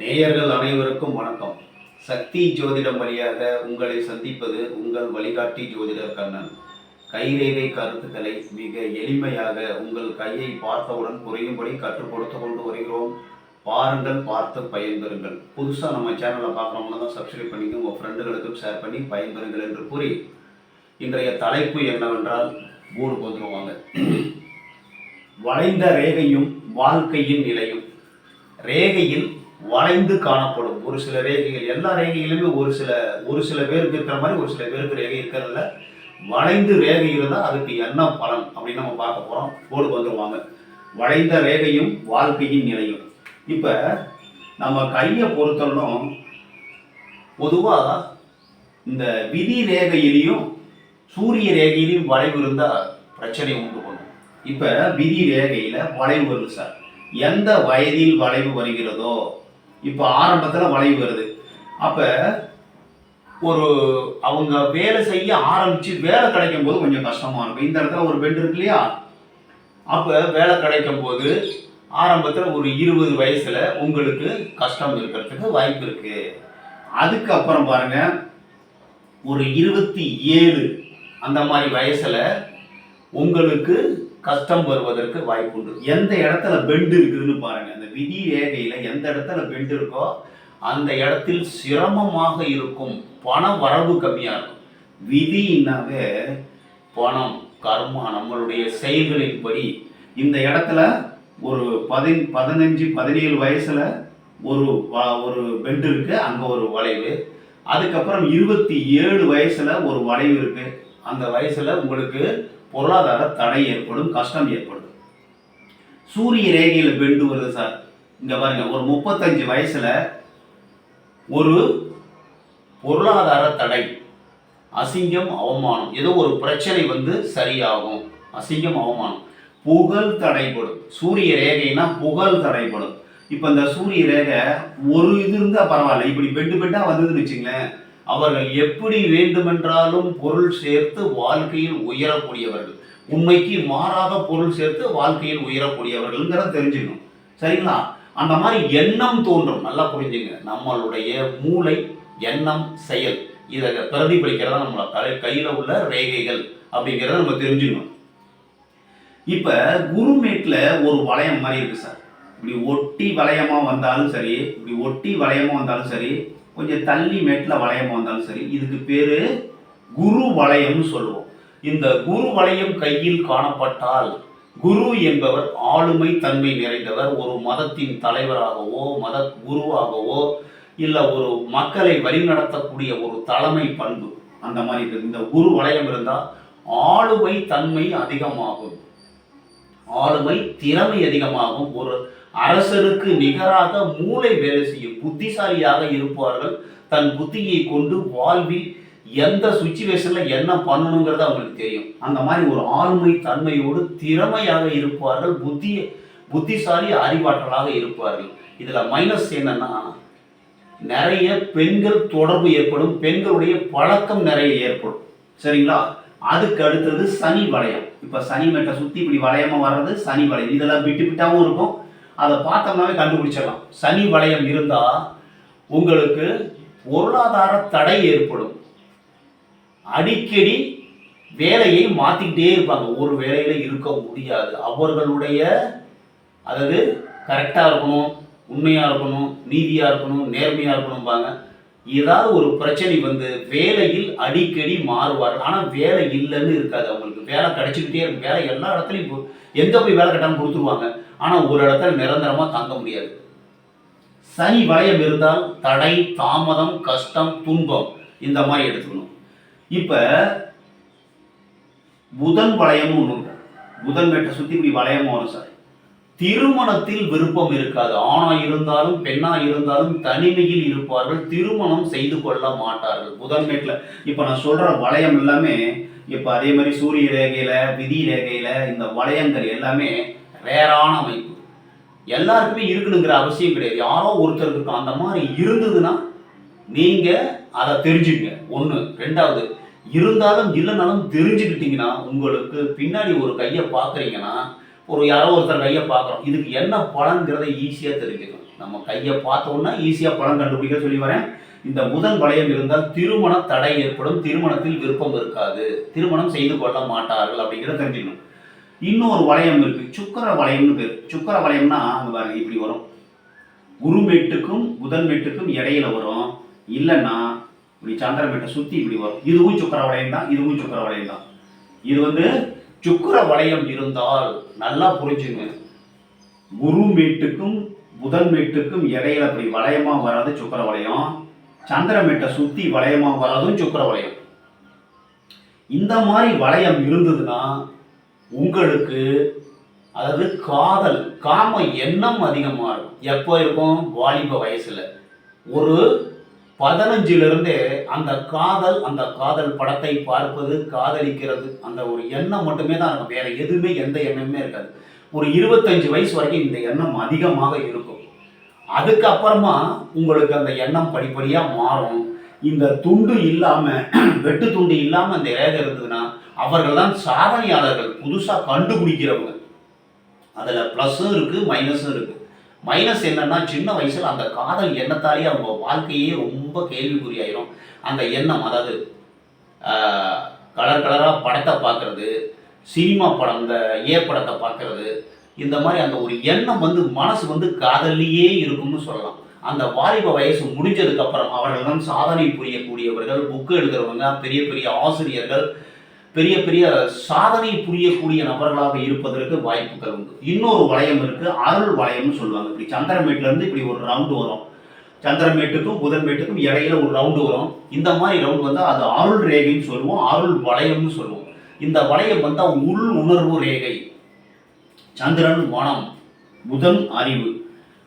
நேயர்கள் அனைவருக்கும் வணக்கம். சக்தி ஜோதிடம் வழியாக உங்களை சந்திப்பது உங்கள் வழிகாட்டி ஜோதிடர் கண்ணன். கைரேகை கருத்துக்களை மிக எளிமையாக உங்கள் கையை பார்த்தவுடன் புரியும்படி கற்றுக் கொடுத்து கொண்டு வருகிறோம். பாருங்கள் பார்த்து பயன்பெறுங்கள். புதுசாக நம்ம சேனலை பார்க்குறவங்க தான் சப்ஸ்கிரைப் பண்ணிங்க உங்கள் ஃப்ரெண்டுகளுக்கும் ஷேர் பண்ணி பயன்பெறுங்கள் என்று கூறி இன்றைய தலைப்பு என்னவென்றால் ஊர் வந்துருவாங்க வளைந்த ரேகையும் வாழ்க்கையின் நிலையும். ரேகையில் வளைந்து காணப்படும். ஒரு சில ரேகைகள் எல்லா ரேகைகளுமே ஒரு சில ஒரு சில பேருக்கு இருக்கிற மாதிரி ஒரு சில பேருக்கு ரேகை இருக்கிறதில்ல வளைந்து ரேகை இருந்தால் அதுக்கு என்ன பலன் அப்படின்னு நம்ம பார்க்க போகிறோம் போர்டு வந்துடுவாங்க வளைந்த ரேகையும் வாழ்க்கையின் நிலையும். இப்போ நம்ம கையை பொறுத்தனும் பொதுவாக இந்த விதி ரேகையிலையும் சூரிய ரேகையிலையும் வளைவு இருந்தால் பிரச்சனை உண்டு பண்ணும். இப்போ விதி ரேகையில் வளைவு வருது சார். எந்த வயதில் வளைவு வருகிறதோ இப்போ ஆரம்பத்தில் வளைவு வருது. அப்போ ஒரு அவங்க வேலை செய்ய ஆரம்பித்து வேலை கிடைக்கும் போது கொஞ்சம் கஷ்டமாக இருக்கும். இந்த இடத்துல ஒரு பெண்டு இருக்கு இல்லையா? அப்போ வேலை கிடைக்கும் போது ஆரம்பத்தில் ஒரு இருபது வயசில் உங்களுக்கு கஷ்டம் இருக்கிறதுக்கு வாய்ப்பு இருக்கு. அதுக்கப்புறம் பாருங்க ஒரு இருபத்தி ஏழு அந்த மாதிரி வயசில் உங்களுக்கு கஷ்டம் வருவதற்கு வாய்ப்பு உண்டு. எந்த இடத்துல பெண்டு இருக்குதுன்னு பாருங்க. அந்த விதி ரேகையில எந்த இடத்துல பெண்டு இருக்கோ அந்த இடத்தில் சிரமமாக இருக்கும் பண வரவு கம்மியா இருக்கும். விதினாவே பணம் கர்மா நம்மளுடைய செயல்களின்படி இந்த இடத்துல ஒரு பதி பதினஞ்சு பதினேழு வயசுல ஒரு ஒரு பெண்டு இருக்கு அங்க ஒரு வளைவு. அதுக்கப்புறம் இருபத்தி ஏழு வயசுல ஒரு வளைவு இருக்கு. அந்த வயசுல உங்களுக்கு பொருளாதார தடை ஏற்படும் கஷ்டம் ஏற்படும். சூரிய ரேகையில் பெண்டு வருது சார். இங்க பாருங்க ஒரு முப்பத்தஞ்சு வயசுல ஒரு பொருளாதார தடை. அசிங்கம் அவமானம். ஏதோ ஒரு பிரச்சனை வந்து சரியாகும். அசிங்கம் அவமானம். புகழ் தடைப்படும் சூரிய ரேகைனா புகழ் தடைப்படும் இப்போ இந்த சூரிய ரேகை ஒரு இது இருந்தால் பரவாயில்ல. இப்படி பெண்டு பெண்டாக வந்ததுன்னு வச்சுங்களேன் அவர்கள் எப்படி வேண்டுமென்றாலும் பொருள் சேர்த்து வாழ்க்கையில் உயரக்கூடியவர்கள். உண்மைக்கு மாறாத பொருள் சேர்த்து வாழ்க்கையில் உயரக்கூடியவர்கள்ங்கிறத தெரிஞ்சுக்கணும். சரிங்களா? அந்த மாதிரி எண்ணம் தோன்றும். நல்லா புரிஞ்சுங்க. நம்மளுடைய மூளை எண்ணம் செயல். இதை பிரதிபலிக்கிறதா நம்மளோட தலை கையில் உள்ள ரேகைகள் அப்படிங்கிறத நம்ம தெரிஞ்சுக்கணும். இப்போ குருமேட்டில் ஒரு வளையம் மாதிரி இருக்கு சார். இப்படி ஒட்டி வளையமாக வந்தாலும் சரி இப்படி ஒட்டி வளையமாக வந்தாலும் சரி கொஞ்சம் தள்ளி மேட்டில் வளையம் வந்தாலும் சரி இதுக்கு பேர் குரு வளையம்னு சொல்லுவோம். இந்த குரு வளையம் கையில் காணப்பட்டால் குரு என்பவர் ஆளுமை தன்மை நிறைந்தவர் ஒரு மதத்தின் தலைவராகவோ மத குருவாகவோ இல்லை ஒரு மக்களை வழிநடத்தக்கூடிய ஒரு தலைமை பண்பு. அந்த மாதிரி இந்த குரு வளையம் இருந்தால் ஆளுமை தன்மை அதிகமாகும். ஆளுமை திறமை அதிகமாகும். ஒரு அரசருக்கு நிகராக மூளை வேலை செய்யும் புத்திசாலியாக இருப்பார்கள். தன் புத்தியை கொண்டு வாழ்வில் எந்த சுச்சுவேஷன்ல என்ன பண்ணணுங்கிறது அவங்களுக்கு தெரியும். அந்த மாதிரி ஒரு ஆளுமை தன்மையோடு திறமையாக இருப்பார்கள். புத்தி புத்திசாலி அறிவாற்றலாக இருப்பார்கள். இதுல மைனஸ் என்னன்னா நிறைய பெண்கள் தொடர்பு ஏற்படும். பெண்களுடைய பழக்கம் நிறைய ஏற்படும். சரிங்களா? அதுக்கு அடுத்தது சனி வளையம். இப்ப சனி மேட்டை சுத்தி இப்படி வளையமா வர்றது சனி வளையம். இதெல்லாம் விட்டு விட்டாவும் இருக்கும். அதை பார்த்தோம்னாவே கண்டுபிடிச்சிடலாம். சனி வளையம் இருந்தால் உங்களுக்கு பொருளாதார தடை ஏற்படும். அடிக்கடி வேலையை மாற்றிக்கிட்டே இருப்பாங்க. ஒரு வேலையில் இருக்க முடியாது. அவர்களுடைய அதாவது கரெக்டாக இருக்கணும் உண்மையாக இருக்கணும் நீதியாக இருக்கணும் நேர்மையாக இருக்கணும்பாங்க. ஏதாவது ஒரு பிரச்சனை வந்து வேலையில் அடிக்கடி மாறுவார்கள் ஆனால் வேலை இல்லைன்னு இருக்காது அவங்களுக்கு. வேலை கிடைச்சிக்கிட்டே இருக்கும். வேலை எல்லா இடத்துலையும் இப்போ எங்கே போய் வேலை கட்டாமல் கொடுத்துருவாங்க? ஆனால் ஒரு இடத்துல நிரந்தரமாக தங்க முடியாது. சனி வளையம் இருந்தால் தடை தாமதம் கஷ்டம் துன்பம் இந்த மாதிரி எடுத்துக்கணும். இப்போ புதன் வளையம்னு ஒன்று புதன் மேட்டை சுற்றி இப்படி வளையமும் வரும் சார். திருமணத்தில் விருப்பம் இருக்காது. ஆணா இருந்தாலும் பெண்ணா இருந்தாலும் தனிமையில் இருப்பார்கள். திருமணம் செய்து கொள்ள மாட்டார்கள். புதன் மேட்டில் இப்போ நான் சொல்கிற வளையம் எல்லாமே இப்போ அதே மாதிரி சூரிய ரேகையில் விதி ரேகையில் இந்த வளையங்கள் எல்லாமே ரேரான அமைப்பு. எல்லாருக்குமே இருக்கணுங்கிற அவசியம் கிடையாது. யாரோ ஒருத்தருக்கு இருக்கும் அந்த மாதிரி இருந்ததுன்னா நீங்கள் அதை தெரிஞ்சுக்கங்க ஒன்று ரெண்டாவது இருந்தாலும் இல்லைனாலும் தெரிஞ்சுக்கிட்டீங்கன்னா உங்களுக்கு பின்னாடி ஒரு கையை பார்க்குறீங்கன்னா ஒரு யாரோ ஒருத்தர் கையை பார்க்குறோம். இதுக்கு என்ன பலன்கிறத ஈஸியாக தெரிஞ்சுக்கலாம் நம்ம கையை பார்த்தோன்னா ஈஸியாக பலன் கண்டுபிடிக்க சொல்லி வரேன். இந்த முதல் வளையம் இருந்தால் திருமண தடை ஏற்படும். திருமணத்தில் விருப்பம் இருக்காது. திருமணம் செய்து கொள்ள மாட்டார்கள் அப்படிங்கிறத தெரிஞ்சுக்கணும். இன்னொரு வளையம் இருக்கு. சுக்கர வளையம்னு பேர். சுக்கர வளையம்னா அங்க பாருங்க இப்படி வரும். குருமேட்டுக்கும் புதன்மேட்டுக்கும் இடையில வரும். இல்லைன்னா இப்படி சந்திரமேட்டை சுத்தி இப்படி வரும். இதுவும் சுக்கர வளையம் தான் இதுவும் சுக்கர வளையம் தான். இது வந்து சுக்கர வளையம் இருந்தால் நல்லா புரிஞ்சுங்க. குரு மேட்டுக்கும் புதன் மேட்டுக்கும் இடையில அப்படி வளையமா வராது சுக்கர வளையம். சந்திரமேட்டை சுத்தி வளையமா வராதும் சுக்கர வளையம். இந்த மாதிரி வளையம் இருந்ததுன்னா உங்களுக்கு அதாவது காதல் காம எண்ணம் அதிகமாக இருக்கும் எப்போ இருக்கும்? வாலிப வயசில். ஒரு பதினஞ்சிலிருந்தே அந்த காதல் அந்த காதல் படத்தை பார்ப்பது காதலிக்கிறது அந்த ஒரு எண்ணம் மட்டுமே தான் இருக்கும். வேற எதுவுமே எந்த எண்ணமுமே இருக்காது. ஒரு இருபத்தஞ்சு வயசு வரைக்கும் இந்த எண்ணம் அதிகமாக இருக்கும். அதுக்கப்புறமா உங்களுக்கு அந்த எண்ணம் படிப்படியாக மாறும். இந்த துண்டு இல்லாமல் வெட்டு துண்டு இல்லாமல் அந்த ரேகை இருந்ததுன்னா அவர்கள் தான் சாதனையாளர்கள் புதுசாக கண்டுபிடிக்கிறவங்க. அதில் ப்ளஸ்ஸும் இருக்குது மைனஸும் இருக்குது மைனஸ் என்னன்னா சின்ன வயசில் அந்த காதல் எண்ணத்தாலேயே அவங்க வாழ்க்கையே ரொம்ப கேள்விக்குறியாயிரும். அந்த எண்ணம் அதாவது கலர் கலராக படத்தை பார்க்குறது சினிமா படம் இந்த ஏ படத்தை பார்க்கறது இந்த மாதிரி அந்த ஒரு எண்ணம் வந்து மனசு வந்து காதல்லையே இருக்கும்னு சொல்லலாம். அந்த வாலிப வயசு முடிஞ்சதுக்கப்புறம் அப்புறம் சாதனை புரியக்கூடியவர்கள் புக்கு எழுதுறவங்க பெரிய பெரிய ஆசிரியர்கள் பெரிய பெரிய சாதனை புரியக்கூடிய நபர்களாக இருப்பதற்கு வாய்ப்புகள் உண்டு. இன்னொரு வளையம் இருக்கு அருள் வளையம்னு சொல்லுவாங்க. இப்படி சந்திரமேட்ல இருந்து இப்படி ஒரு ரவுண்டு வரும். சந்திரமேட்டுக்கும் புதன்மேட்டுக்கும் இடையில ஒரு ரவுண்டு வரும். இந்த மாதிரி ரவுண்டு வந்தா அது அருள் ரேகைன்னு சொல்லுவோம் அருள் வளையம்னு சொல்லுவோம். இந்த வளையம் வந்தால் உள் உணர்வு ரேகை. சந்திரன் மனம் புதன் அறிவு.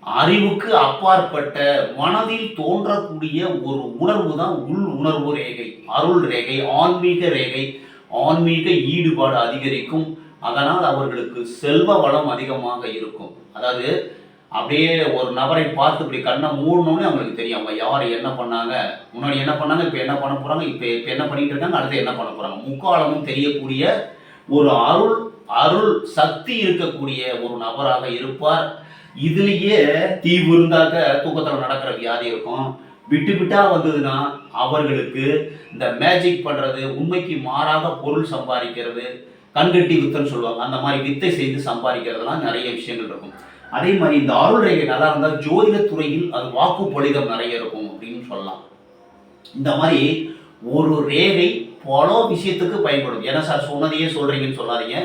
அறிவுக்கு அப்பாற்பட்ட மனதில் தோன்றக்கூடிய ஒரு உணர்வு தான் உள் உணர்வு ரேகை அருள் ரேகை ஆன்மீக ரேகை. ஆன்மீக ஈடுபாடு அதிகரிக்கும். அதனால் அவர்களுக்கு செல்வ வளம் அதிகமாக இருக்கும். அதாவது அப்படியே ஒரு நபரை பார்த்து இப்படி கண்ணை மூடணும்னு அவங்களுக்கு தெரியும். அவங்க யார் என்ன பண்ணாங்க? முன்னாடி என்ன பண்ணாங்க? இப்போ என்ன பண்ண போகிறாங்க இப்போ இப்போ என்ன பண்ணிட்டு இருக்காங்க? அடுத்து என்ன பண்ண போகிறாங்க முக்காலமும் தெரியக்கூடிய ஒரு அருள் அருள் சக்தி இருக்கக்கூடிய ஒரு நபராக இருப்பார். இதுலேயே தீ விருந்தாக்க தூக்கத்தில் நடக்கிற வியாதி இருக்கும். விட்டு விட்டா வந்ததுன்னா அவர்களுக்கு இந்த மேஜிக் பண்றது உண்மைக்கு மாறாக பொருள் சம்பாதிக்கிறது கண்கட்டி வித்தன்னு சொல்லுவாங்க. அந்த மாதிரி வித்தை செய்து சம்பாதிக்கிறதுலாம் நிறைய விஷயங்கள் இருக்கும். அதே மாதிரி இந்த அருள் ரேகை நல்லா இருந்தால் ஜோதிடத்துறையில் அது வாக்கு பொழிதம் நிறைய இருக்கும் அப்படின்னு சொல்லலாம். இந்த மாதிரி ஒரு ரேகை பல விஷயத்துக்கு பயன்படும். ஏன்னா சார் சொன்னதையே சொல்றீங்கன்னு சொல்லாதீங்க.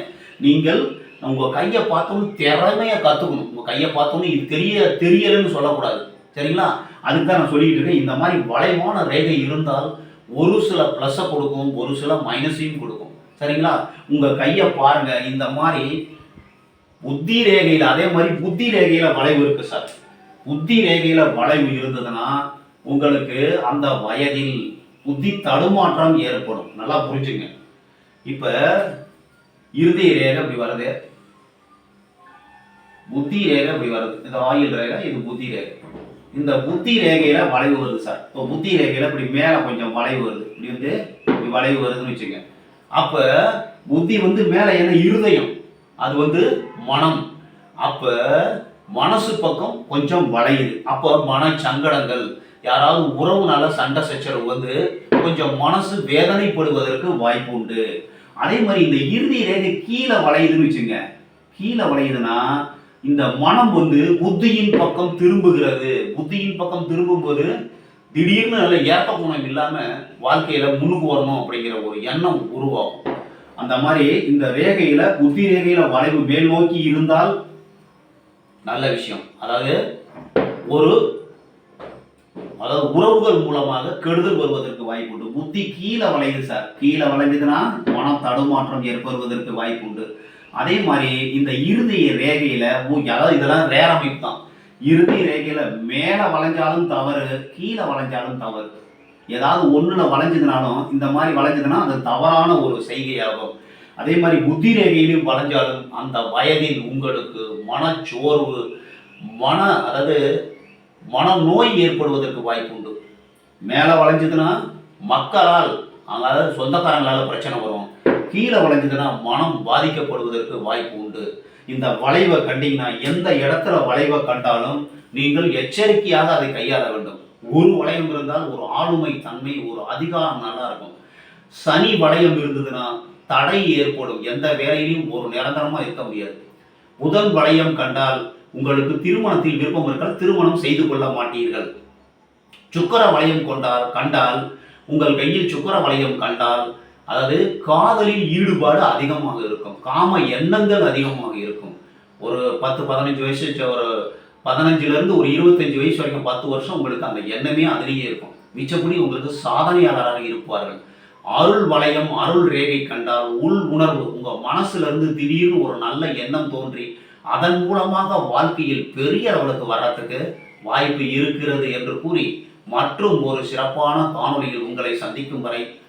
நீங்கள் உங்க கையை பார்த்தோன்னு திறமையை கத்துக்கணும். உங்க கையை பார்த்தோன்னு இது தெரிய தெரியலன்னு சொல்லக்கூடாது. சரிங்களா? அதுக்கு தான் நான் சொல்லிட்டு இருக்கேன். இந்த மாதிரி வளைவான ரேகை இருந்தால் ஒரு சில ப்ளஸ்ஸை கொடுக்கும் ஒரு சில மைனஸையும் கொடுக்கும். சரிங்களா? உங்கள் கையை பாருங்க. இந்த மாதிரி புத்தி ரேகையில் அதே மாதிரி புத்தி ரேகையில் வளைவு இருக்கு சார் புத்தி ரேகையில் வளைவு இருந்ததுன்னா உங்களுக்கு அந்த வயதில் புத்தி தடுமாற்றம் ஏற்படும். நல்லா புரிஞ்சுங்க. இப்போ இறுதி ரேகை இப்படி வருது. புத்தி ரேகை இப்படி வருது. இந்த ஆயில் ரேகை இது புத்தி ரேகை. இந்த புத்தி ரேகையில வளைவு வருது சார். இப்போ புத்தி ரேகையில இப்படி மேல கொஞ்சம் வளைவு வருது. இப்படி வந்து இப்படி வளைவு வருதுன்னு வச்சுங்க அப்ப புத்தி வந்து மேல என்ன? இருதயம். அது வந்து மனம். அப்ப மனசு பக்கம் கொஞ்சம் வளையுது. அப்போ மன சங்கடங்கள் யாராவது உறவுனால சண்டை சச்சரவு வந்து கொஞ்சம் மனசு வேதனைப்படுவதற்கு வாய்ப்பு உண்டு. அதே மாதிரி இந்த இறுதி ரேகை கீழே வளையுதுன்னு வச்சுங்க கீழே வளையுதுன்னா இந்த மனம் வந்து புத்தியின் பக்கம் திரும்புகிறது. புத்தியின் பக்கம் திரும்பும்போது திடீர்னு நல்ல ஏற்ற குணம் இல்லாம வாழ்க்கையில முன்னுக்கு வரணும் அப்படிங்கிற ஒரு எண்ணம் உருவாகும். அந்த மாதிரி இந்த ரேகையில புத்தி ரேகையில வளைவு மேல் நோக்கி இருந்தால் நல்ல விஷயம். அதாவது ஒரு அதாவது உறவுகள் மூலமாக கெடுதல் வருவதற்கு வாய்ப்பு உண்டு. புத்தி கீழே வளையுது சார். கீழே வளைஞ்சதுன்னா மனம் தடுமாற்றம் ஏற்படுவதற்கு வாய்ப்பு உண்டு. அதே மாதிரி இந்த இறுதி ரேகையில அதாவது இதெல்லாம் ரேர் அமைப்பு தான். இறுதி ரேகையில மேல வளைஞ்சாலும் தவறு கீழே வளைஞ்சாலும் தவறு. ஏதாவது ஒண்ணுல வளைஞ்சதுனாலும் இந்த மாதிரி வளைஞ்சதுன்னா அது தவறான ஒரு செய்கையாகும். அதே மாதிரி புத்தி ரேகையிலும் வளைஞ்சாலும் அந்த வயதில் உங்களுக்கு மனச்சோர்வு மன அதாவது மனநோய் ஏற்படுவதற்கு வாய்ப்பு உண்டு. மேலே வளைஞ்சதுன்னா மக்களால் அதாவது சொந்தக்காரங்களால் பிரச்சனை வரும். கீழே வளைஞ்சதுன்னா மனம் பாதிக்கப்படுவதற்கு வாய்ப்பு உண்டு. இந்த வளைவை கண்டிங்கன்னா எந்த இடத்துல வளைவை கண்டாலும் நீங்கள் எச்சரிக்கையாக அதை கையாள வேண்டும். ஒரு வளையம் இருந்தால் ஒரு ஆளுமை தன்மை ஒரு அதிகாரம் நல்லா இருக்கும். சனி வளையம் இருந்ததுன்னா தடை ஏற்படும். எந்த வேலையிலும் ஒரு நிரந்தரமாக இருக்க முடியாது. புதன் வளையம் கண்டால் உங்களுக்கு திருமணத்தில் விருப்பம் இருக்கால் திருமணம் செய்து கொள்ள மாட்டீர்கள். சுக்கர வளையம் கொண்டால் கண்டால் உங்கள் கையில் சுக்கர வளையம் கண்டால் அதாவது காதலில் ஈடுபாடு அதிகமாக இருக்கும். காம எண்ணங்கள் அதிகமாக இருக்கும். ஒரு பத்து பதினஞ்சு வயசு ஒரு பதினஞ்சுலேருந்து ஒரு இருபத்தஞ்சு வயசு வரைக்கும் பத்து வருஷம் உங்களுக்கு அந்த எண்ணமே அதிலேயே இருக்கும். மிச்சப்படி உங்களுக்கு சாதனையாளராக இருப்பார்கள். அருள் வளையம் அருள் ரேகை கண்டால் உள் உணர்வு உங்கள் மனசுலேருந்து திடீர்னு ஒரு நல்ல எண்ணம் தோன்றி அதன் மூலமாக வாழ்க்கையில் பெரிய அளவுக்கு வர்றதுக்கு வாய்ப்பு இருக்கிறது என்று கூறி மற்றும் ஒரு சிறப்பான காணொளியில் உங்களை சந்திக்கும் வரை